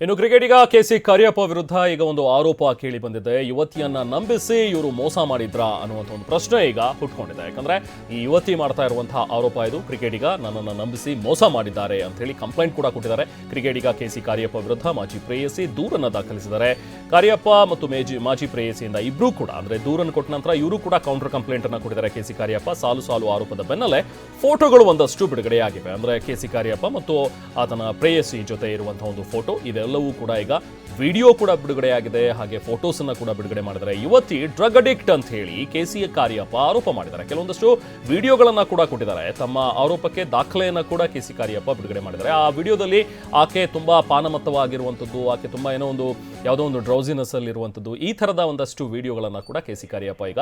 ಇನ್ನು ಕ್ರಿಕೆಟಿಗ K C Kariyappa ವಿರುದ್ಧ ಈಗ ಒಂದು ಆರೋಪ ಕೇಳಿ ಬಂದಿದೆ. ಯುವತಿಯನ್ನ ನಂಬಿಸಿ ಇವರು ಮೋಸ ಮಾಡಿದ್ರ ಅನ್ನುವಂಥ ಒಂದು ಪ್ರಶ್ನೆ ಈಗ ಹುಟ್ಕೊಂಡಿದೆ. ಯಾಕಂದ್ರೆ ಈ ಯುವತಿ ಮಾಡ್ತಾ ಇರುವಂತಹ ಆರೋಪ ಇದು. ಕ್ರಿಕೆಟಿಗ ನನ್ನನ್ನು ನಂಬಿಸಿ ಮೋಸ ಮಾಡಿದ್ದಾರೆ ಅಂತ ಹೇಳಿ ಕಂಪ್ಲೇಂಟ್ ಕೂಡ ಕೊಟ್ಟಿದ್ದಾರೆ. ಕ್ರಿಕೆಟಿಗ ಕೆ ಸಿ ಕಾರ್ಯಪ್ಪ ವಿರುದ್ಧ ಮಾಜಿ ಪ್ರೇಯಸಿ ದೂರನ್ನು ದಾಖಲಿಸಿದ್ದಾರೆ. ಕಾರ್ಯಪ್ಪ ಮತ್ತು ಮೇಜಿ, ಮಾಜಿ ಪ್ರೇಯಸಿಯಿಂದ ಇಬ್ಬರೂ ಕೂಡ, ಅಂದ್ರೆ ದೂರನ್ನು ಕೊಟ್ಟ ನಂತರ ಇವರು ಕೂಡ ಕೌಂಟರ್ ಕಂಪ್ಲೇಂಟ್ ಅನ್ನು ಕೊಟ್ಟಿದ್ದಾರೆ ಕೆ ಸಿ ಕಾರ್ಯಪ್ಪ ಸಾಲು ಸಾಲು ಆರೋಪದ ಬೆನ್ನಲ್ಲೇ ಫೋಟೋಗಳು ಒಂದಷ್ಟು ಬಿಡುಗಡೆಯಾಗಿವೆ. ಅಂದ್ರೆ ಕೆ ಸಿ ಕಾರ್ಯಪ್ಪ ಮತ್ತು ಆತನ ಪ್ರೇಯಸಿ ಜೊತೆ ಇರುವಂತಹ ಒಂದು ಫೋಟೋ ಇದೆಲ್ಲವೂ ಕೂಡ ಈಗ ವಿಡಿಯೋ ಕೂಡ ಬಿಡುಗಡೆಯಾಗಿದೆ, ಹಾಗೆ ಫೋಟೋಸ್ ಅನ್ನ ಕೂಡ ಬಿಡುಗಡೆ ಮಾಡಿದ್ದಾರೆ. ಯುವತಿ ಡ್ರಗ್ ಅಡಿಕ್ಟ್ ಅಂತ ಹೇಳಿ ಕೆ ಸಿ ಕಾರ್ಯಪ್ಪ ಆರೋಪ ಮಾಡಿದ್ದಾರೆ. ಕೆಲವೊಂದಷ್ಟು ವಿಡಿಯೋಗಳನ್ನ ಕೂಡ ಕೊಟ್ಟಿದ್ದಾರೆ. ತಮ್ಮ ಆರೋಪಕ್ಕೆ ದಾಖಲೆಯನ್ನ ಕೂಡ ಕೆ ಸಿ ಕಾರ್ಯಪ್ಪ ಬಿಡುಗಡೆ ಮಾಡಿದ್ದಾರೆ. ಆ ವಿಡಿಯೋದಲ್ಲಿ ಆಕೆ ತುಂಬಾ ಪಾನಮತ್ತವಾಗಿರುವಂಥದ್ದು, ಆಕೆ ತುಂಬಾ ಏನೋ ಒಂದು ಯಾವುದೋ ಒಂದು ಡ್ರೌಸಿನೆಸ್ ಅಲ್ಲಿ ಇರುವಂಥದ್ದು, ಈ ಥರದ ಒಂದಷ್ಟು ವಿಡಿಯೋಗಳನ್ನ ಕೂಡ ಕೆ ಸಿ ಕಾರ್ಯಪ್ಪ ಈಗ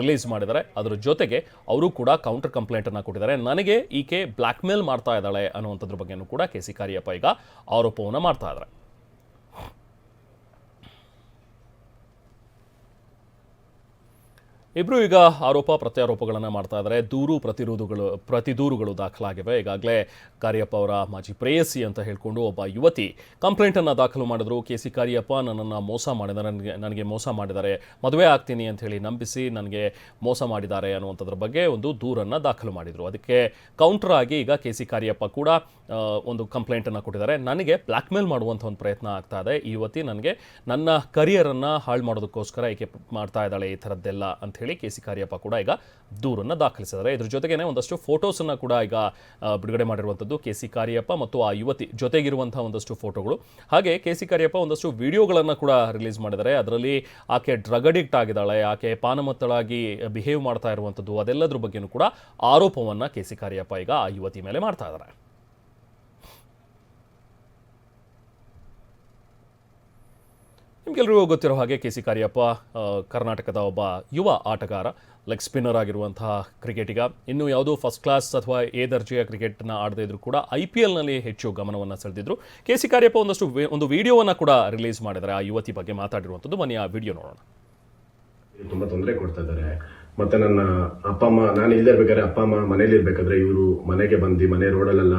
ರಿಲೀಸ್ ಮಾಡಿದ್ದಾರೆ. ಅದರ ಜೊತೆಗೆ ಅವರು ಕೂಡ ಕೌಂಟರ್ ಕಂಪ್ಲೇಂಟ್ ಅನ್ನ ಕೊಟ್ಟಿದ್ದಾರೆ. ನನಗೆ ಈಕೆ ಬ್ಲ್ಯಾಕ್ ಮೇಲ್ ಮಾಡ್ತಾ ಇದ್ದಾಳೆ ಅನ್ನುವಂಥದ್ರ ಬಗ್ಗೆನೂ ಕೂಡ ಕೆ ಸಿ ಕಾರ್ಯಪ್ಪ ಈಗ ಆರೋಪವನ್ನು ಮಾಡ್ತಾ ಇದ್ದಾರೆ. ಇಬ್ರು ಈಗ ಆರೋಪ ಪ್ರತ್ಯಾರೋಪಗಳನ್ನು ಮಾಡ್ತಾ ಇದ್ದಾರೆ ದೂರು ಪ್ರತಿರೋಧಗಳು, ಪ್ರತಿದೂರುಗಳು ದಾಖಲಾಗಿವೆ. ಈಗಾಗಲೇ ಕಾರ್ಯಪ್ಪ ಅವರ ಮಾಜಿ ಪ್ರೇಯಸಿ ಅಂತ ಹೇಳಿಕೊಂಡು ಒಬ್ಬ ಯುವತಿ ಕಂಪ್ಲೇಂಟನ್ನು ದಾಖಲು ಮಾಡಿದ್ರು. ಕೆ ಸಿ ಕಾರ್ಯಪ್ಪ ನನ್ನನ್ನು ಮೋಸ ಮಾಡಿದ್ದಾರೆ. ನನಗೆ ನನಗೆ ಮೋಸ ಮಾಡಿದ್ದಾರೆ. ಮದುವೆ ಆಗ್ತೀನಿ ಅಂತ ಹೇಳಿ ನಂಬಿಸಿ ನನಗೆ ಮೋಸ ಮಾಡಿದ್ದಾರೆ ಅನ್ನುವಂಥದ್ರ ಬಗ್ಗೆ ಒಂದು ದೂರನ್ನು ದಾಖಲು ಮಾಡಿದರು. ಅದಕ್ಕೆ ಕೌಂಟರ್ ಆಗಿ ಈಗ ಕೆ ಸಿ ಕಾರ್ಯಪ್ಪ ಕೂಡ ಒಂದು ಕಂಪ್ಲೇಂಟನ್ನು ಕೊಟ್ಟಿದ್ದಾರೆ. ನನಗೆ ಬ್ಲ್ಯಾಕ್ಮೇಲ್ ಮಾಡುವಂಥ ಒಂದು ಪ್ರಯತ್ನ ಆಗ್ತಾ ಇದೆ. ಈ ಯುವತಿ ನನಗೆ ನನ್ನ ಕರಿಯರನ್ನು ಹಾಳು ಮಾಡೋದಕ್ಕೋಸ್ಕರ ಈಕೆ ಮಾಡ್ತಾ ಇದ್ದಾಳೆ ಈ ಥರದ್ದೆಲ್ಲ ಅಂತ ಹೇಳಿ ಕೆ ಸಿ ಕಾರ್ಯಪ್ಪ ಕೂಡ ಈಗ ದೂರನ್ನು ದಾಖಲಿಸಿದ್ದಾರೆ. ಇದ್ರ ಜೊತೆಗೇನೆ ಒಂದಷ್ಟು ಫೋಟೋಸನ್ನು ಕೂಡ ಈಗ ಬಿಡುಗಡೆ ಮಾಡಿರುವಂಥದ್ದು ಕೆ ಸಿ ಕಾರ್ಯಪ್ಪ ಮತ್ತು ಆ ಯುವತಿ ಜೊತೆಗಿರುವಂಥ ಒಂದಷ್ಟು ಫೋಟೋಗಳು ಹಾಗೆ ಕೆ ಸಿ ಕಾರ್ಯಪ್ಪ ಒಂದಷ್ಟು ವಿಡಿಯೋಗಳನ್ನು ಕೂಡ ರಿಲೀಸ್ ಮಾಡಿದ್ದಾರೆ. ಅದರಲ್ಲಿ ಆಕೆ ಡ್ರಗ್ ಅಡಿಕ್ಟ್ ಆಗಿದ್ದಾಳೆ, ಆಕೆ ಪಾನಮತ್ತಳಾಗಿ ಬಿಹೇವ್ ಮಾಡ್ತಾ ಇರುವಂಥದ್ದು, ಅದೆಲ್ಲದ್ರ ಬಗ್ಗೆಯೂ ಕೂಡ ಆರೋಪವನ್ನು ಕೆ ಸಿ ಕಾರ್ಯಪ್ಪ ಈಗ ಆ ಯುವತಿ ಮೇಲೆ ಮಾಡ್ತಾ ಇದ್ದಾರೆ. ನಿಮಗೆಲ್ಲರಿಗೂ ಗೊತ್ತಿರೋ ಹಾಗೆ ಕೆ ಸಿ ಕಾರ್ಯಪ್ಪ ಕರ್ನಾಟಕದ ಒಬ್ಬ ಯುವ ಆಟಗಾರ ಲೆಗ್ ಸ್ಪಿನ್ನರ್ ಆಗಿರುವಂತಹ ಕ್ರಿಕೆಟಿಗ. ಇನ್ನು ಯಾವುದೋ ಫಸ್ಟ್ ಕ್ಲಾಸ್ ಅಥವಾ ಎ ದರ್ಜೆಯ ಕ್ರಿಕೆಟ್ನ ಆಡದೇ ಇದ್ರು ಕೂಡ ಐ ಪಿ ಎಲ್ನಲ್ಲಿ ಹೆಚ್ಚು ಗಮನವನ್ನು ಸೆಳೆದಿದ್ರು. ಕೆ ಸಿ ಕಾರ್ಯಪ್ಪ ಒಂದಷ್ಟು ಒಂದು ವಿಡಿಯೋವನ್ನು ಕೂಡ ರಿಲೀಸ್ ಮಾಡಿದ್ದಾರೆ. ಆ ಯುವತಿ ಬಗ್ಗೆ ಮಾತಾಡಿರುವಂಥದ್ದು ಮನೆಯ ಆ ವಿಡಿಯೋ ನೋಡೋಣ. ತುಂಬ ತೊಂದರೆ ಕೊಡ್ತಾ ಇದ್ದಾರೆ. ಮತ್ತೆ ನನ್ನ ಅಪ್ಪ ಅಮ್ಮ, ನಾನು ಇಲ್ಲೇ ಇರ್ಬೇಕಾದ್ರೆ ಅಪ್ಪ ಅಮ್ಮ ಮನೇಲಿ ಇರ್ಬೇಕಾದ್ರೆ ಇವರು ಮನೆಗೆ ಬಂದು ಮನೆ ರೋಡಲ್ಲೆಲ್ಲ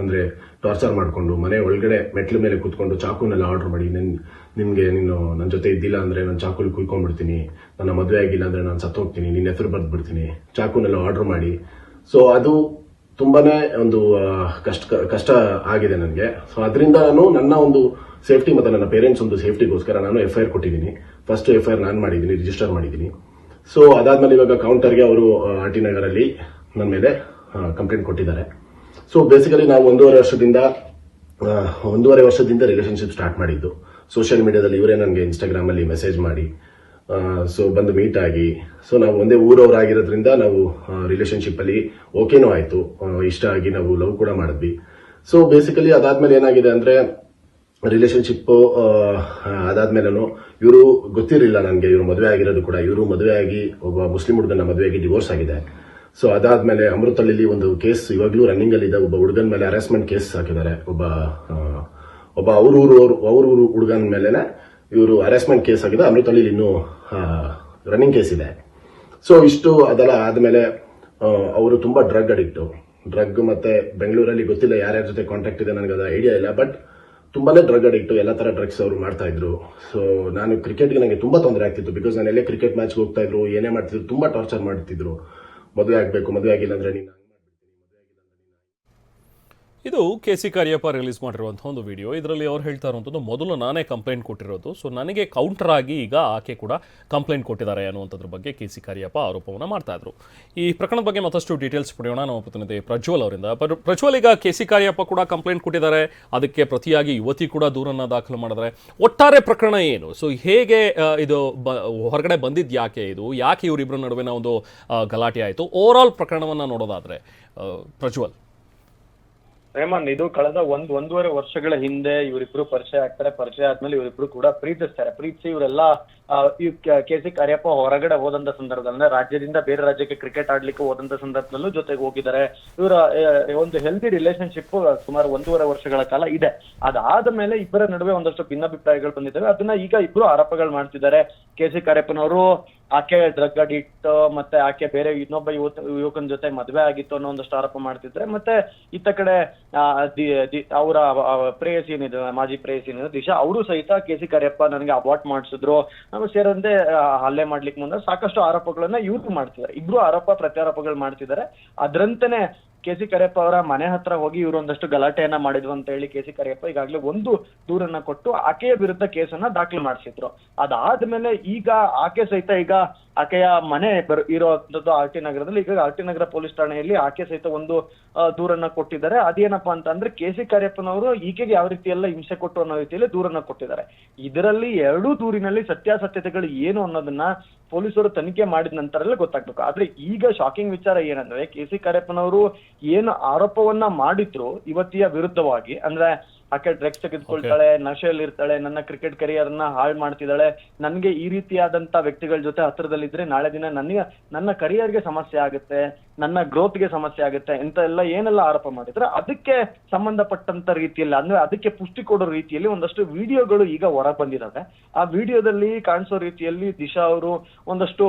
ಅಂದರೆ ಟಾರ್ಚರ್ ಮಾಡ್ಕೊಂಡು ಮನೆ ಒಳಗಡೆ ಮೆಟ್ಲ ಮೇಲೆ ಕೂತ್ಕೊಂಡು ಚಾಕುನೆಲ್ಲ ಆರ್ಡರ್ ಮಾಡಿ, ನಿನ್, ನಿಮ್ಗೆ ನೀನು ನನ್ನ ಜೊತೆ ಇದ್ದಿಲ್ಲ ಅಂದ್ರೆ ನಾನು ಚಾಕುಲ್ ಕುಯ್ಕೊಂಡ್ಬಿಡ್ತೀನಿ, ನನ್ನ ಮದುವೆ ಆಗಿಲ್ಲ ಅಂದ್ರೆ ನಾನು ಸತ್ತೋಗ್ತೀನಿ ನಿನ್ನ ಹೆಸರು ಬರ್ದ್ಬಿಡ್ತೀನಿ, ಚಾಕುನೆಲ್ಲ ಆರ್ಡರ್ ಮಾಡಿ. ಸೊ ಅದು ತುಂಬಾನೇ ಒಂದು ಕಷ್ಟ ಕಷ್ಟ ಆಗಿದೆ ನನಗೆ. ಸೊ ಅದರಿಂದ ನಾನು ನನ್ನ ಒಂದು ಸೇಫ್ಟಿ ಮತ್ತೆ ನನ್ನ ಪೇರೆಂಟ್ಸ್ ಒಂದು ಸೇಫ್ಟಿಗೋಸ್ಕರ ನಾನು ಎಫ್ ಐ ಕೊಟ್ಟಿದ್ದೀನಿ. ಫಸ್ಟ್ ಎಫ್ ಐ ಆರ್ ನಾನು ಮಾಡಿದ್ದೀನಿ ರಿಜಿಸ್ಟರ್ ಮಾಡಿದ್ದೀನಿ. ಸೊ ಅದಾದ್ಮೇಲೆ ಇವಾಗ ಕೌಂಟರ್ಗೆ ಅವರು ಆರ್ ಟಿ ನಗರಲ್ಲಿ ನನ್ನ ಮೇಲೆ ಕಂಪ್ಲೇಂಟ್ ಕೊಟ್ಟಿದ್ದಾರೆ. ಸೊ ಬೇಸಿಕಲಿ ನಾವು ಒಂದೂವರೆ ವರ್ಷದಿಂದ ಒಂದೂವರೆ ವರ್ಷದಿಂದ ರಿಲೇಶನ್ಶಿಪ್ ಸ್ಟಾರ್ಟ್ ಮಾಡಿದ್ದು. ಸೋಷಿಯಲ್ ಮೀಡಿಯಾದಲ್ಲಿ ಇವರೇ ನನಗೆ ಇನ್ಸ್ಟಾಗ್ರಾಮಲ್ಲಿ ಮೆಸೇಜ್ ಮಾಡಿ ಸೊ ಬಂದು ಮೀಟ್ ಆಗಿ. ಸೊ ನಾವು ಒಂದೇ ಊರವರಾಗಿರೋದ್ರಿಂದ ನಾವು ರಿಲೇಶನ್ಶಿಪ್ ಅಲ್ಲಿ ಓಕೆನೂ ಆಯ್ತು. ಇಷ್ಟ ಆಗಿ ನಾವು ಲವ್ ಕೂಡ ಮಾಡಿದ್ವಿ. ಸೊ ಬೇಸಿಕಲಿ ಅದಾದ್ಮೇಲೆ ಏನಾಗಿದೆ ಅಂದ್ರೆ ರಿಲೇಶನ್ಶಿಪ್ ಅದಾದ್ಮೇಲೆ ಇವರು ಗೊತ್ತಿರಲಿಲ್ಲ ನನಗೆ, ಇವರು ಮದುವೆ ಆಗಿರೋದು ಕೂಡ. ಇವರು ಮದುವೆ ಆಗಿ ಒಬ್ಬ ಮುಸ್ಲಿಂ ಹುಡುಗನ ಮದುವೆ ಡಿವೋರ್ಸ್ ಆಗಿದೆ. ಸೊ ಅದಾದ್ಮೇಲೆ ಅಮೃತಹಳ್ಳಿ ಒಂದು ಕೇಸ್ ಇವಾಗಲೂ ರನ್ನಿಂಗ್ ಅಲ್ಲಿ ಇದೆ. ಒಬ್ಬ ಹುಡುಗನ ಮೇಲೆ ಅರೆಸ್ಟ್ಮೆಂಟ್ ಕೇಸ್ ಹಾಕಿದ್ದಾರೆ. ಒಬ್ಬ ಒಬ್ಬ ಅವ್ರ ಊರು ಅವ್ರ ಊರು ಹುಡುಗನ ಮೇಲೆ ಇವರು ಅರೆಸ್ಟ್ಮೆಂಟ್ ಕೇಸ್ ಆಗಿದೆ ಅಮೃತಹಳ್ಳಿ ಇನ್ನೂ ರನ್ನಿಂಗ್ ಕೇಸ್ ಇದೆ. ಸೊ ಇಷ್ಟು ಅದೆಲ್ಲ ಆದ್ಮೇಲೆ ಅವರು ತುಂಬಾ ಡ್ರಗ್ ಅಡಿಕ್ಟು ಡ್ರಗ್ ಮತ್ತೆ ಬೆಂಗಳೂರಲ್ಲಿ ಗೊತ್ತಿಲ್ಲ ಯಾರ್ಯಾರ ಜೊತೆ ಕಾಂಟ್ಯಾಕ್ಟ್ ಇದೆ. ನನಗೆ ಅದು ಐಡಿಯಾ ಇಲ್ಲ. ಬಟ್ ತುಂಬಾನೇ ಡ್ರಗ್ ಅಡಿಕ್ಟ್ ಎಲ್ಲ ತರ ಡ್ರಗ್ಸ್ ಅವರು ಮಾಡ್ತಾ ಇದ್ರು. ಸೊ ನಾನು ಕ್ರಿಕೆಟ್ಗೆ ನನಗೆ ತುಂಬಾ ತೊಂದರೆ ಆಗ್ತಿತ್ತು ಬಿಕಾಸ್ ನಾನು ಎಲ್ಲೇ ಕ್ರಿಕೆಟ್ ಮ್ಯಾಚ್ ಹೋಗ್ತಾ ಇದ್ರು, ಏನೇ ಮಾಡ್ತಿದ್ರು, ತುಂಬಾ ಟಾರ್ಚರ್ ಮಾಡ್ತಿದ್ರು. ಮದುವೆ ಆಗ್ಬೇಕು, ಮದುವೆ ಆಗಿಲ್ಲ ಅಂದ್ರೆ ನೀನು ಇದು ಕೆ ಸಿ ಕಾರ್ಯಪ್ಪ ರಿಲೀಸ್ ಮಾಡಿರುವಂಥ ಒಂದು ವಿಡಿಯೋ ಇದರಲ್ಲಿ ಅವ್ರು ಹೇಳ್ತಾ ಇರುವಂಥದ್ದು, ಮೊದಲು ನಾನೇ ಕಂಪ್ಲೇಂಟ್ ಕೊಟ್ಟಿರೋದು. ಸೊ ನನಗೆ ಕೌಂಟರ್ ಆಗಿ ಈಗ ಆಕೆ ಕೂಡ ಕಂಪ್ಲೇಂಟ್ ಕೊಟ್ಟಿದ್ದಾರೆ ಅನ್ನುವಂಥದ್ರ ಬಗ್ಗೆ ಕೆ ಸಿ ಕಾರ್ಯಪ್ಪ ಆರೋಪವನ್ನು ಮಾಡ್ತಾ ಇದ್ರು. ಈ ಪ್ರಕರಣದ ಬಗ್ಗೆ ಮತ್ತಷ್ಟು ಡೀಟೇಲ್ಸ್ ಪಡೆಯೋಣ. ನಮ್ಮ ಪ್ರತಿನಿಧಿ ಪ್ರಜ್ವಲ್ ಅವರಿಂದ. ಪ್ರ- ಪ್ರಜ್ವಲ್, ಈಗ ಕೆ ಸಿ ಕಾರ್ಯಪ್ಪ ಕೂಡ ಕಂಪ್ಲೇಂಟ್ ಕೊಟ್ಟಿದ್ದಾರೆ. ಅದಕ್ಕೆ ಪ್ರತಿಯಾಗಿ ಯುವತಿ ಕೂಡ ದೂರನ್ನು ದಾಖಲು ಮಾಡಿದ್ದಾರೆ. ಒಟ್ಟಾರೆ ಪ್ರಕರಣ ಏನು? ಸೊ ಹೇಗೆ ಇದು ಬ, ಹೊರಗಡೆ ಬಂದಿದ್ದು ಯಾಕೆ ಇದು? ಯಾಕೆ ಇವರಿಬ್ಬರ ನಡುವಿನ ಒಂದು ಗಲಾಟೆ ಆಯಿತು? ಓವರ್ ಆಲ್ ಪ್ರಕರಣವನ್ನು ನೋಡೋದಾದರೆ ಪ್ರಜ್ವಲ್. ರೇಮನ್, ಇದು ಕಳೆದ ಒಂದ್, ಒಂದೂವರೆ ವರ್ಷಗಳ ಹಿಂದೆ ಇವರಿಬ್ರು ಪರಿಚಯ ಆಗ್ತಾರೆ. ಪರಿಚಯ ಆದ್ಮೇಲೆ ಇವರಿಬ್ರು ಕೂಡ ಪ್ರೀತಿಸ್ತಾರೆ. ಪ್ರೀತಿಸಿ ಇವರೆಲ್ಲ ಕೆ ಸಿ ಕಾರ್ಯಪ್ಪ ಹೊರಗಡೆ ಹೋದಂತ ಸಂದರ್ಭದಲ್ಲಿ ರಾಜ್ಯದಿಂದ ಬೇರೆ ರಾಜ್ಯಕ್ಕೆ ಕ್ರಿಕೆಟ್ ಆಡ್ಲಿಕ್ಕೆ ಹೋದಂತ ಸಂದರ್ಭದಲ್ಲೂ ಜೊತೆಗೆ ಹೋಗಿದ್ದಾರೆ. ಇವರ ಒಂದು ಹೆಲ್ದಿ ರಿಲೇಷನ್ಶಿಪ್ ಸುಮಾರು ಒಂದೂವರೆ ವರ್ಷಗಳ ಕಾಲ ಇದೆ. ಅದಾದ ಮೇಲೆ ಇಬ್ಬರ ನಡುವೆ ಒಂದಷ್ಟು ಭಿನ್ನಾಭಿಪ್ರಾಯಗಳು ಬಂದಿದ್ದಾವೆ. ಅದನ್ನ ಈಗ ಇಬ್ರು ಆರೋಪಗಳು ಮಾಡ್ತಿದ್ದಾರೆ. ಕೆ ಸಿ ಕಾರ್ಯಪ್ಪನವರು ಆಕೆ ಡ್ರಗ್ ಅಡಿಕ್ಟ್ ಮತ್ತೆ ಆಕೆ ಬೇರೆ ಇನ್ನೊಬ್ಬ ಯುವಕ ಯುವಕನ ಜೊತೆ ಮದ್ವೆ ಆಗಿತ್ತು ಅನ್ನೋ ಒಂದಷ್ಟು ಆರೋಪ ಮಾಡ್ತಿದ್ರೆ, ಮತ್ತೆ ಇತ್ತ ಕಡೆ ಅವರ ಪ್ರೇಯಸಿ ಏನಿದೆ, ಮಾಜಿ ಪ್ರೇಯಸಿ ಏನಿದೆ, ದಿಶಾ ಅವರು ಸಹಿತ ಕೆ ಸಿ ಕರಿಯಪ್ಪ ನನಗೆ ಅವಾರ್ಡ್ ಮಾಡಿಸಿದ್ರು. ನಾವು ಸೇರಂತೆ ಹಲ್ಲೆ ಮಾಡ್ಲಿಕ್ಕೆ ಮುಂದೆ ಸಾಕಷ್ಟು ಆರೋಪಗಳನ್ನ ಇವ್ರು ಮಾಡ್ತಿದ್ದಾರೆ. ಇಬ್ರು ಆರೋಪ ಪ್ರತ್ಯಾರೋಪಗಳು ಮಾಡ್ತಿದ್ದಾರೆ. ಅದ್ರಂತೆನೆ ಕೆ ಸಿ ಕರಿಯಪ್ಪ ಅವರ ಮನೆ ಹತ್ರ ಹೋಗಿ ಇವರು ಒಂದಷ್ಟು ಗಲಾಟೆಯನ್ನ ಮಾಡಿದ್ವು ಅಂತ ಹೇಳಿ ಕೆ ಸಿ ಕರಿಯಪ್ಪ ಈಗಾಗಲೇ ಒಂದು ದೂರನ್ನ ಕೊಟ್ಟು ಆಕೆಯ ವಿರುದ್ಧ ಕೇಸನ್ನ ದಾಖಲು ಮಾಡಿಸಿದ್ರು. ಅದಾದ್ಮೇಲೆ ಈಗ ಆಕೆ ಸಹಿತ ಈಗ ಆಕೆಯ ಮನೆ ಬರ್- ಆರ್ ಟಿ ನಗರದಲ್ಲಿ, ಈಗ ಆರ್ ಟಿ ನಗರ ಪೊಲೀಸ್ ಠಾಣೆಯಲ್ಲಿ ಆಕೆ ಸಹಿತ ಒಂದು ದೂರನ್ನ ಕೊಟ್ಟಿದ್ದಾರೆ. ಅದೇನಪ್ಪ ಅಂತಂದ್ರೆ ಕೆ ಸಿ ಕರಿಯಪ್ಪನವರು ಈಕೆಗೆ ಯಾವ ರೀತಿ ಎಲ್ಲ ಹಿಂಸೆ ಕೊಟ್ಟು ಅನ್ನೋ ರೀತಿಯಲ್ಲಿ ದೂರನ್ನ ಕೊಟ್ಟಿದ್ದಾರೆ. ಇದರಲ್ಲಿ ಎರಡೂ ದೂರಿನಲ್ಲಿ ಸತ್ಯಾಸತ್ಯತೆಗಳು ಏನು ಅನ್ನೋದನ್ನ ಪೊಲೀಸರು ತನಿಖೆ ಮಾಡಿದ ನಂತರಲ್ಲೇ ಗೊತ್ತಾಗ್ಬೇಕು. ಆದ್ರೆ ಈಗ ಶಾಕಿಂಗ್ ವಿಚಾರ ಏನಂದ್ರೆ ಕೆ ಸಿ ಕಾರ್ಯಪ್ಪನವರು ಏನು ಆರೋಪವನ್ನ ಮಾಡಿದ್ರು ಯುವತಿಯ ವಿರುದ್ಧವಾಗಿ, ಅಂದ್ರೆ ಆಕೆ ಡ್ರಗ್ಸ್ ತೆಗೆದುಕೊಳ್ತಾಳೆ ನಶೆಯಲ್ಲಿ ಇರ್ತಾಳೆ ನನ್ನ ಕ್ರಿಕೆಟ್ ಕರಿಯರ್ನ ಹಾಳು ಮಾಡ್ತಿದ್ದಾಳೆ. ನನ್ಗೆ ಈ ರೀತಿಯಾದಂತ ವ್ಯಕ್ತಿಗಳ ಜೊತೆ ಹತ್ರದಲ್ಲಿದ್ರೆ ನಾಳೆ ದಿನ ನನಗೆ ನನ್ನ ಕರಿಯರ್ಗೆ ಸಮಸ್ಯೆ ಆಗುತ್ತೆ ನನ್ನ ಗ್ರೋತ್ಗೆ ಸಮಸ್ಯೆ ಆಗುತ್ತೆ ಇಂತ ಎಲ್ಲ ಏನೆಲ್ಲ ಆರೋಪ ಮಾಡಿದ್ರೆ ಅದಕ್ಕೆ ಸಂಬಂಧಪಟ್ಟಂತ ರೀತಿಯಲ್ಲಿ ಅಂದ್ರೆ ಅದಕ್ಕೆ ಪುಷ್ಟಿ ಕೊಡೋ ರೀತಿಯಲ್ಲಿ ಒಂದಷ್ಟು ವಿಡಿಯೋಗಳು ಈಗ ಹೊರ ಬಂದಿದಾವೆ. ಆ ವಿಡಿಯೋದಲ್ಲಿ ಕಾಣಿಸೋ ರೀತಿಯಲ್ಲಿ ದಿಶಾ ಅವರು ಒಂದಷ್ಟು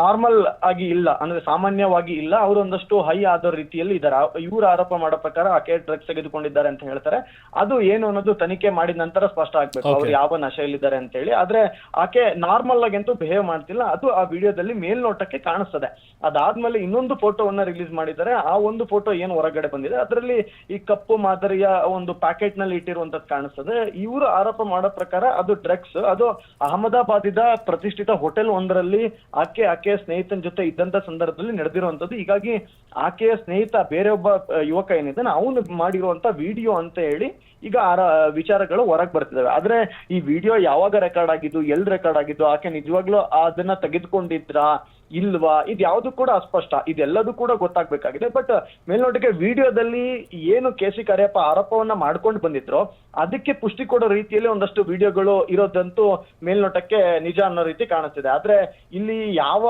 ನಾರ್ಮಲ್ ಆಗಿ ಇಲ್ಲ. ಅಂದ್ರೆ ಸಾಮಾನ್ಯವಾಗಿ ಇಲ್ಲ. ಅವರು ಒಂದಷ್ಟು ಹೈ ಆದ ರೀತಿಯಲ್ಲಿ ಇದ್ದಾರೆ ಇವರು ಆರೋಪ ಮಾಡೋ ಪ್ರಕಾರ ಆಕೆ ಡ್ರಗ್ಸ್ ತೆಗೆದುಕೊಂಡಿದ್ದಾರೆ ಅಂತ ಹೇಳ್ತಾರೆ. ಅದು ಏನು ಅನ್ನೋದು ತನಿಖೆ ಮಾಡಿದ ನಂತರ ಸ್ಪಷ್ಟ ಆಗ್ಬೇಕು. ಅವ್ರು ಯಾವ ನಶೆಯಲ್ಲಿದ್ದಾರೆ ಅಂತ ಹೇಳಿ ಆದ್ರೆ ಆಕೆ ನಾರ್ಮಲ್ ಆಗಿ ಅಂತೂ ಬಿಹೇವ್ ಮಾಡ್ತಿಲ್ಲ. ಅದು ಆ ವಿಡಿಯೋದಲ್ಲಿ ಮೇಲ್ನೋಟಕ್ಕೆ ಕಾಣಿಸ್ತದೆ. ಅದಾದ್ಮೇಲೆ ಇನ್ನೊಂದು ಫೋಟೋವನ್ನ ರಿಲೀಸ್ ಮಾಡಿದ್ದಾರೆ. ಆ ಒಂದು ಫೋಟೋ ಏನು ಹೊರಗಡೆ ಬಂದಿದೆ. ಅದರಲ್ಲಿ ಈ ಕಪ್ಪು ಮಾದರಿಯ ಒಂದು ಪ್ಯಾಕೆಟ್ನಲ್ಲಿ ಇಟ್ಟಿರುವಂತದ್ದು ಕಾಣಿಸ್ತದೆ. ಇವರು ಆರೋಪ ಮಾಡೋ ಪ್ರಕಾರ ಅದು ಡ್ರಗ್ಸ್ ಅದು ಅಹಮದಾಬಾದ್ ಪ್ರತಿಷ್ಠಿತ ಹೋಟೆಲ್ ಒಂದರಲ್ಲಿ ಆಕೆ, ಆಕೆಯ ಸ್ನೇಹಿತನ ಜೊತೆ ಇದ್ದಂತ ಸಂದರ್ಭದಲ್ಲಿ ನಡೆದಿರುವಂತದ್ದು ಹೀಗಾಗಿ ಆಕೆಯ ಸ್ನೇಹಿತ ಬೇರೆ ಒಬ್ಬ ಯುವಕ ಏನಿದ್ದಾನೆ, ಅವನು ಮಾಡಿರುವಂತ ವಿಡಿಯೋ ಅಂತ ಹೇಳಿ ಈಗ ಆರ ವಿಚಾರಗಳು ಹೊರಗ್ ಬರ್ತಿದಾವೆ. ಆದ್ರೆ ಈ ವಿಡಿಯೋ ಯಾವಾಗ ರೆಕಾರ್ಡ್ ಆಗಿದ್ದು ಎಲ್ ರೆಕಾರ್ಡ್ ಆಗಿದ್ದು ಆಕೆ ನಿಜವಾಗ್ಲೂ ಅದನ್ನ ತೆಗೆದುಕೊಂಡಿದ್ರಾ ಇಲ್ವಾ? ಇದು ಯಾವ್ದು ಕೂಡ ಅಸ್ಪಷ್ಟ. ಇದೆಲ್ಲದೂ ಕೂಡ ಗೊತ್ತಾಗ್ಬೇಕಾಗಿದೆ. ಬಟ್ ಮೇಲ್ನೋಟಕ್ಕೆ ವಿಡಿಯೋದಲ್ಲಿ ಏನು ಕೆ ಸಿ ಕರಿಯಪ್ಪ ಆರೋಪವನ್ನ ಮಾಡ್ಕೊಂಡು ಬಂದಿದ್ರು ಅದಕ್ಕೆ ಪುಷ್ಟಿ ಕೊಡೋ ರೀತಿಯಲ್ಲಿ ಒಂದಷ್ಟು ವಿಡಿಯೋಗಳು ಇರೋದಂತೂ ಮೇಲ್ನೋಟಕ್ಕೆ ನಿಜ ಅನ್ನೋ ರೀತಿ ಕಾಣಿಸ್ತಿದೆ. ಆದ್ರೆ ಇಲ್ಲಿ ಯಾವ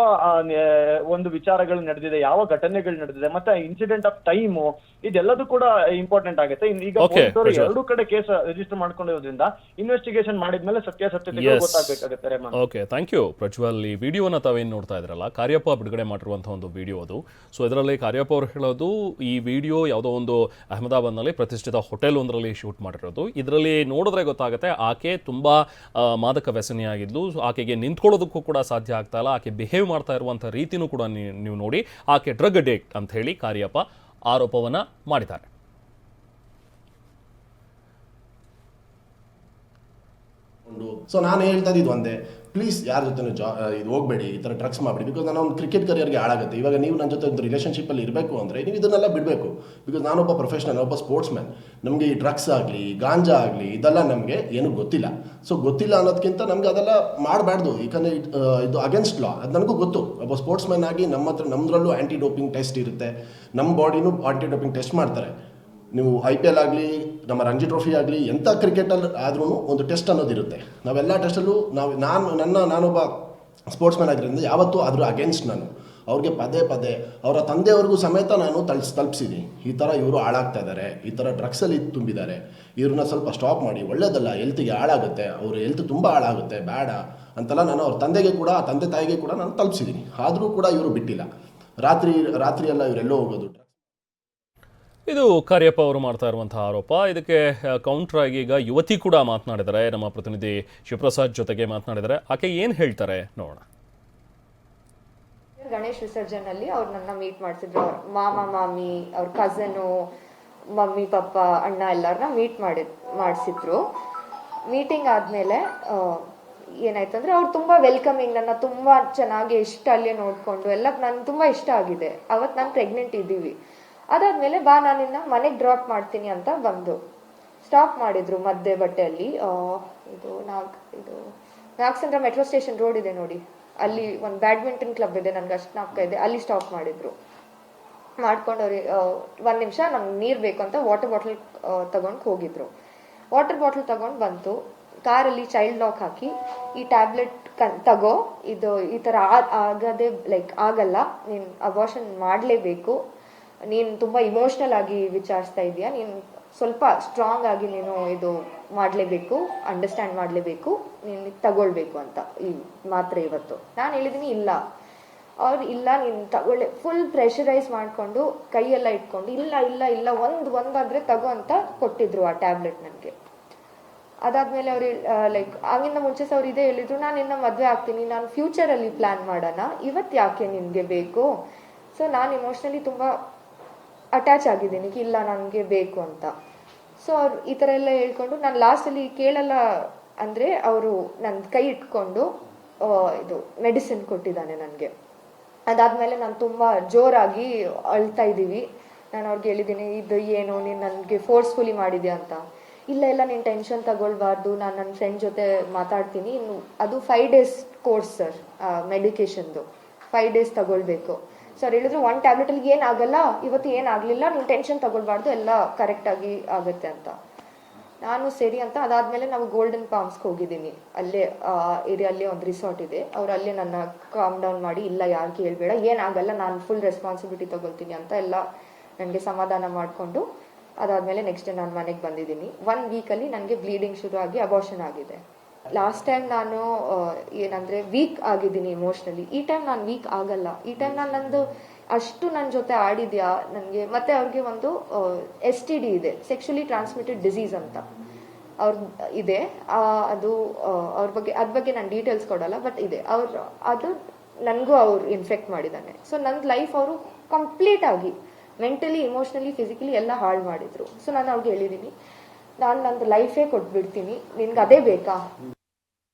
ಒಂದು ವಿಚಾರಗಳು ನಡೆದಿದೆ ಯಾವ ಘಟನೆಗಳು ನಡೆದಿದೆ ಮತ್ತೆ ಇನ್ಸಿಡೆಂಟ್ ಆಫ್ ಟೈಮು ಇದೆಲ್ಲದೂ ಕೂಡ ಇಂಪಾರ್ಟೆಂಟ್ ಆಗುತ್ತೆ. ಈಗ ಈಗ ಕಡೆ ಕೇಸ್ ರಿಜಿಸ್ಟರ್ ಮಾಡ್ಕೊಂಡಿರೋದ್ರಿಂದ ಇನ್ವೆಸ್ಟಿಗೇಷನ್ ಮಾಡಿದ್ಮೇಲೆ ಸತ್ಯ ಸತ್ಯತೆ ಗೊತ್ತಾಗ್ಬೇಕಾಗುತ್ತೆ ರೇಮನ್ ಓಕೆ ಥ್ಯಾಂಕ್ ಯು ಪ್ರಜ್ವಲ್. ಈ ವಿಡಿಯೋನ ತಾವೇನು ನೋಡ್ತಾ ಇದ್ರಲ್ಲ ಕಾರ್ಯಪ್ಪ ಬಿಡುಗಡೆ ಮಾಡಿರುವಂತಹ ಒಂದು ವಿಡಿಯೋ ಅದು. ಸೊ ಇದರಲ್ಲಿ ಕಾರ್ಯಪ್ಪ ಅವರು ಹೇಳೋದು ಈ ವಿಡಿಯೋ ಯಾವುದೋ ಒಂದು ಅಹಮದಾಬಾದ್ನಲ್ಲಿ ಪ್ರತಿಷ್ಠಿತ ಹೋಟೆಲ್ ಒಂದರಲ್ಲಿ ಶೂಟ್ ಮಾಡಿರೋದು. ಇದರಲ್ಲಿ ನೋಡಿದ್ರೆ ಗೊತ್ತಾಗುತ್ತೆ ಆಕೆ ತುಂಬಾ ಮಾದಕ ವ್ಯಸನಿಯಾಗಿದ್ಲು. ಸೊ ಆಕೆಗೆ ನಿಂತ್ಕೊಳ್ಳೋದಕ್ಕೂ ಕೂಡ ಸಾಧ್ಯ ಆಗ್ತಾ ಇಲ್ಲ. ಆಕೆ ಬಿಹೇವ್ ಮಾಡ್ತಾ ಇರುವಂಥ ರೀತಿನೂ ಕೂಡ ನೀವು ನೋಡಿ ಆಕೆ ಡ್ರಗ್ ಅಡಿಕ್ಟ್ ಅಂತ ಹೇಳಿ ಕಾರ್ಯಪ್ಪ ಆರೋಪವನ್ನು ಮಾಡಿದ್ದಾರೆ. ಸೊ ನಾನು ಹೇಳ್ತಾ ಇದ್ದಿದ್ದು ಒಂದೇ ಪ್ಲೀಸ್ ಯಾರ ಜೊತೆ ಜಾ ಇದು ಹೋಗಬೇಡಿ, ಈ ಥರ ಡ್ರಗ್ಸ್ ಮಾಡಬೇಡಿ ಬಿಕಾಸ್ ನಾನು ಒಂದು ಕ್ರಿಕೆಟ್ ಕರಿಯರ್ಗೆ ಹಾಳಾಗುತ್ತೆ. ಇವಾಗ ನೀವು ನನ್ನ ಜೊತೆ ಒಂದು ರಿಲೇಷನ್ಶಿಪ್ಪಲ್ಲಿ ಇರಬೇಕು ಅಂದರೆ ನೀವು ಇದನ್ನೆಲ್ಲ ಬಿಡಬೇಕು. ಬಿಕಾಸ್ ನಾನೊಬ್ಬ ಪ್ರೊಫೆಷನಲ್ ಒಬ್ಬ ಸ್ಪೋರ್ಟ್ಸ್ ಮ್ಯಾನ್ ನಮಗೆ ಈ ಡ್ರಗ್ಸ್ ಆಗಲಿ, ಗಾಂಜಾ ಆಗಲಿ, ಇದೆಲ್ಲ ನಮಗೆ ಏನೂ ಗೊತ್ತಿಲ್ಲ. ಸೊ ಗೊತ್ತಿಲ್ಲ ಅನ್ನೋದಕ್ಕಿಂತ ನಮಗೆ ಅದೆಲ್ಲ ಮಾಡಬಾರ್ದು. ಯಾಕಂದರೆ ಇದು ಅಗೇನ್ಸ್ಟ್ ಲಾ ಅದು ನನಗೂ ಗೊತ್ತು. ಒಬ್ಬ ಸ್ಪೋರ್ಟ್ಸ್ ಮ್ಯಾನ್ ಆಗಿ ನಮ್ಮ ಹತ್ರ ನಮ್ಮದ್ರಲ್ಲೂ ಆ್ಯಂಟಿ ಡೋಪಿಂಗ್ ಟೆಸ್ಟ್ ಇರುತ್ತೆ. ನಮ್ಮ ಬಾಡಿನೂ ಆ್ಯಂಟಿ ಡೋಪಿಂಗ್ ಟೆಸ್ಟ್ ಮಾಡ್ತಾರೆ. ನೀವು ಐ ಪಿ ಎಲ್ ಆಗಲಿ ನಮ್ಮ ರಂಜಿ ಟ್ರೋಫಿ ಆಗಲಿ ಎಂಥ ಕ್ರಿಕೆಟಲ್ಲಿ ಆದ್ರೂ ಒಂದು ಟೆಸ್ಟ್ ಅನ್ನೋದಿರುತ್ತೆ ನಾವೆಲ್ಲ ಟೆಸ್ಟಲ್ಲೂ ನಾವು ನಾನು, ನನ್ನ, ನಾನೊಬ್ಬ ಸ್ಪೋರ್ಟ್ಸ್ ಮ್ಯಾನ್ ಆಗಿರೋದ್ರಿಂದ ಯಾವತ್ತೂ ಅದ್ರ ಅಗೇನ್ಸ್ಟ್ ನಾನು. ಅವ್ರಿಗೆ ಪದೇ ಪದೇ, ಅವರ ತಂದೆಯವ್ರಿಗೂ ಸಮೇತ ನಾನು ತಲ್ಸ್ ತಲುಪಿಸಿದ್ದೀನಿ ಈ ಥರ ಇವರು ಹಾಳಾಗ್ತಾ ಇದ್ದಾರೆ ಈ ಥರ ಡ್ರಗ್ಸಲ್ಲಿ ತುಂಬಿದ್ದಾರೆ. ಇವ್ರನ್ನ ಸ್ವಲ್ಪ ಸ್ಟಾಪ್ ಮಾಡಿ, ಒಳ್ಳೇದಲ್ಲ ಹೆಲ್ತಿಗೆ ಹಾಳಾಗುತ್ತೆ, ಅವ್ರ ಹೆಲ್ತ್ ತುಂಬ ಹಾಳಾಗುತ್ತೆ, ಬೇಡ ಅಂತೆಲ್ಲ ನಾನು ಅವ್ರ ತಂದೆಗೆ ಕೂಡ, ತಂದೆ ತಾಯಿಗೆ ಕೂಡ ನಾನು ತಲುಪಿಸಿದ್ದೀನಿ ಆದರೂ ಕೂಡ ಇವರು ಬಿಟ್ಟಿಲ್ಲ. ರಾತ್ರಿ, ರಾತ್ರಿಯೆಲ್ಲ ಇವರೆಲ್ಲೋ ಹೋಗೋದು ಇದು ಕಾರ್ಯಪ್ಪ ಅವರು ಮಾಡ್ತಾ ಇರುವಂತಹ ಆರೋಪ. ಇದಕ್ಕೆ ಕೌಂಟರ್ ಆಗಿ ಈಗ ಯುವತಿ ಕೂಡ ಮಾತನಾಡಿದ್ದಾರೆ. ನಮ್ಮ ಪ್ರತಿನಿಧಿ ಶಿವಪ್ರಸಾದ್ ಜೊತೆಗೆ ಮಾತನಾಡಿದ್ದಾರೆ. ಆಕೆ ಏನು ಹೇಳ್ತಾರೆ ನೋಡೋಣ. ಗಣೇಶ್ ವಿಸರ್ಜನಲ್ಲಿ ಅವ್ರು ನನ್ನ ಮೀಟ್ ಮಾಡಿಸಿದ್ರು. ಅವ್ರ ಮಾಮ, ಮಾಮಿ, ಅವ್ರ ಕಸನು ಮಮ್ಮಿ, ಪಪ್ಪ, ಅಣ್ಣ ಎಲ್ಲರನ್ನ ಮೀಟ್ ಮಾಡಿ, ಮಾಡಿಸಿದ್ರು. ಮೀಟಿಂಗ್ ಆದಮೇಲೆ ಏನಾಯ್ತಂದ್ರೆ ಅವ್ರು ತುಂಬ ವೆಲ್ಕಮಿಂಗ್ ನನ್ನ ತುಂಬ ಚೆನ್ನಾಗಿ ಇಷ್ಟ ಅಲ್ಲೇ ನೋಡಿಕೊಂಡು, ಎಲ್ಲ ನನ್ಗೆ ತುಂಬ ಇಷ್ಟ ಆಗಿದೆ. ಅವತ್ತು ನಾನು ಪ್ರೆಗ್ನೆಂಟ್ ಇದ್ದೀವಿ. ಅದಾದಮೇಲೆ ಬಾ ನಾನಿನ್ನ ಮನೆಗೆ ಡ್ರಾಪ್ ಮಾಡ್ತೀನಿ ಅಂತ ಬಂದು. ಸ್ಟಾಪ್ ಮಾಡಿದ್ರು ಮದ್ದೆ ಬಟ್ಟೆಯಲ್ಲಿ. ಇದು ನಾಗ್, ಇದು ನಾಗಸಂದ್ರ ಮೆಟ್ರೋ ಸ್ಟೇಷನ್ ರೋಡ್ ಇದೆ ನೋಡಿ. ಅಲ್ಲಿ ಒಂದು ಬ್ಯಾಡ್ಮಿಂಟನ್ ಕ್ಲಬ್ ಇದೆ, ನನ್ಗೆ ಅಷ್ಟು ನಾಲ್ಕ ಇದೆ. ಅಲ್ಲಿ ಸ್ಟಾಪ್ ಮಾಡಿದ್ರು. ಮಾಡ್ಕೊಂಡು ಅವ್ರಿಗೆ ಒಂದು ನಿಮಿಷ ನಂಗೆ ನೀರು ಬೇಕು ಅಂತ ವಾಟರ್ ಬಾಟಲ್ ತಗೊಂಡು ಹೋಗಿದ್ರು. ವಾಟರ್ ಬಾಟಲ್ ತಗೊಂಡು ಬಂತು. ಕಾರಲ್ಲಿ ಚೈಲ್ಡ್ ಲಾಕ್ ಹಾಕಿ, ಈ ಟ್ಯಾಬ್ಲೆಟ್ ಕನ್, ತಗೋ. ಇದು ಈ ಥರ ಆಗದೆ ಲೈಕ್ ಆಗಲ್ಲ. ನೀನು ಅಬಾರ್ಷನ್ ಮಾಡಲೇಬೇಕು. ನೀನು ತುಂಬ ಇಮೋಷ್ನಲ್ ಆಗಿ ವಿಚಾರಿಸ್ತಾ ಇದೀಯಾ ನೀನು ಸ್ವಲ್ಪ ಸ್ಟ್ರಾಂಗ್ ಆಗಿ ನೀನು ಇದು ಮಾಡಲೇಬೇಕು ಅಂಡರ್ಸ್ಟ್ಯಾಂಡ್ ಮಾಡಲೇಬೇಕು, ನೀನು ತಗೊಳ್ಬೇಕು ಅಂತ ಈ ಮಾತ್ರೆ ಇವತ್ತು. ನಾನು ಹೇಳಿದ್ದೀನಿ ಇಲ್ಲ. ಅವ್ರು ಇಲ್ಲ, ನೀನು ತಗೊಳ್ಳೆ ಫುಲ್ ಪ್ರೆಷರೈಸ್ ಮಾಡಿಕೊಂಡು, ಕೈಯೆಲ್ಲ ಇಟ್ಕೊಂಡು, ಇಲ್ಲ ಇಲ್ಲ ಇಲ್ಲ, ಒಂದು, ಒಂದಾದ್ರೆ ತಗೋ ಅಂತ ಕೊಟ್ಟಿದ್ರು ಆ ಟ್ಯಾಬ್ಲೆಟ್ ನನಗೆ. ಅದಾದ್ಮೇಲೆ ಅವ್ರು ಲೈಕ್ ಆಗಿಂದ ಮುಂಚೆ ಅವ್ರು ಇದೇ ಹೇಳಿದ್ರು, ನಾನು ಇನ್ನ ಮದುವೆ ಆಗ್ತೀನಿ, ನಾನು ಫ್ಯೂಚರಲ್ಲಿ ಪ್ಲಾನ್ ಮಾಡೋಣ ಇವತ್ತು ಯಾಕೆ ನಿನಗೆ ಬೇಕು? ಸೊ ನಾನು ಇಮೋಷ್ನಲಿ ತುಂಬ ಅಟ್ಯಾಚ್ ಆಗಿದ್ದೀನಿ ಇಲ್ಲ, ನನಗೆ ಬೇಕು ಅಂತ. ಸೊ ಅವ್ರು ಈ ಥರ ಎಲ್ಲ ಹೇಳ್ಕೊಂಡು ನಾನು ಲಾಸ್ಟಲ್ಲಿ ಕೇಳಲ್ಲ ಅಂದರೆ ಅವರು ನನ್ನ ಕೈ ಇಟ್ಕೊಂಡು ಇದು ಮೆಡಿಸಿನ್ ಕೊಟ್ಟಿದ್ದಾನೆ ನನಗೆ. ಅದಾದಮೇಲೆ ನಾನು ತುಂಬ ಜೋರಾಗಿ ಅಳ್ತಾ ಇದ್ದೀವಿ. ನಾನು ಅವ್ರಿಗೆ ಹೇಳಿದ್ದೀನಿ, ಇದು ಏನು, ನೀನು ನನಗೆ ಫೋರ್ಸ್ಫುಲಿ ಮಾಡಿದ್ಯಾ ಅಂತ? ಇಲ್ಲ ಇಲ್ಲ, ನೀನು ಟೆನ್ಷನ್ ತಗೊಳ್ಬಾರ್ದು, ನಾನು ನನ್ನ ಫ್ರೆಂಡ್ ಜೊತೆ ಮಾತಾಡ್ತೀನಿ. ಇನ್ನು ಅದು ಫೈವ್ ಡೇಸ್ ಕೋರ್ಸ್ ಸರ್ ಮೆಡಿಕೇಶನ್ದು ಫೈವ್ ಡೇಸ್ ತಗೊಳ್ಬೇಕು. ಸರ್, ಹೇಳಿದ್ರು ಒನ್ ಟ್ಯಾಬ್ಲೆಟಲ್ಲಿ ಏನಾಗಲ್ಲ ಇವತ್ತು ಏನಾಗಲಿಲ್ಲ ನೀವು ಟೆನ್ಷನ್ ತಗೊಳ್ಬಾರ್ದು, ಎಲ್ಲ ಕರೆಕ್ಟಾಗಿ ಆಗುತ್ತೆ ಅಂತ. ನಾನು ಸರಿ ಅಂತ ಅದಾದ್ಮೇಲೆ ನಾವು ಗೋಲ್ಡನ್ ಪಾಮ್ಸ್ಗೆ ಹೋಗಿದ್ದೀನಿ. ಅಲ್ಲೇ, ಆ, ಏರಿಯಲ್ಲಿ ಒಂದು ರಿಸಾರ್ಟ್ ಇದೆ. ಅವ್ರು ಅಲ್ಲೇ ನನ್ನ ಕಾಮ್ ಡೌನ್ ಮಾಡಿ, ಇಲ್ಲ ಯಾರಿಗೆ ಹೇಳ್ಬೇಡ ಏನಾಗಲ್ಲ ನಾನು ಫುಲ್ ರೆಸ್ಪಾನ್ಸಿಬಿಲಿಟಿ ತಗೊಳ್ತೀನಿ ಅಂತ ಎಲ್ಲ ನನಗೆ ಸಮಾಧಾನ ಮಾಡಿಕೊಂಡು, ಅದಾದ್ಮೇಲೆ ನೆಕ್ಸ್ಟ್ ಡೇ ನಾನು ಮನೆಗೆ ಬಂದಿದ್ದೀನಿ. ಒನ್ ವೀಕಲ್ಲಿ ನನಗೆ ಬ್ಲೀಡಿಂಗ್ ಶುರು ಆಗಿ ಅಬಾರ್ಷನ್ ಆಗಿದೆ. ಲಾಸ್ಟ್ ಟೈಮ್ ನಾನು ಏನಂದ್ರೆ ವೀಕ್ ಆಗಿದ್ದೀನಿ ಇಮೋಷ್ನಲಿ ಈ ಟೈಮ್ ನಾನು ವೀಕ್ ಆಗಲ್ಲ. ಈ ಟೈಮ್ ನಾನು ನಂದು ಅಷ್ಟು ನನ್ನ ಜೊತೆ ಆಡಿದ್ಯಾ? ನನಗೆ ಮತ್ತೆ ಅವ್ರಿಗೆ ಒಂದು ಎಸ್ ಟಿ ಡಿ ಇದೆ. ಸೆಕ್ಷುಲಿ ಟ್ರಾನ್ಸ್ಮಿಟೆಡ್ ಡಿಸೀಸ್ ಅಂತ. ಅವ್ರ ಇದೆ. ಅದು ಅವ್ರ ಬಗ್ಗೆ ಅದ್ರ ಬಗ್ಗೆ ನಾನು ಡೀಟೇಲ್ಸ್ ಕೊಡಲ್ಲ ಬಟ್ ಇದೆ. ಅವ್ರು, ಅದು ನನಗೂ ಅವ್ರು ಇನ್ಫೆಕ್ಟ್ ಮಾಡಿದ್ದಾನೆ ಸೊ ನನ್ನ ಲೈಫ್ ಅವರು ಕಂಪ್ಲೀಟ್ ಆಗಿ ಮೆಂಟಲಿ ಇಮೋಷ್ನಲಿ ಫಿಸಿಕಲಿ ಎಲ್ಲ ಹಾಳು ಮಾಡಿದ್ರು. ಸೊ ನಾನು ಅವ್ರಿಗೆ ಹೇಳಿದ್ದೀನಿ ನಾನು ನಂದು ಲೈಫೇ ಕೊಟ್ಬಿಡ್ತೀನಿ. ನಿನ್ಗೆ ಅದೇ ಬೇಕಾ?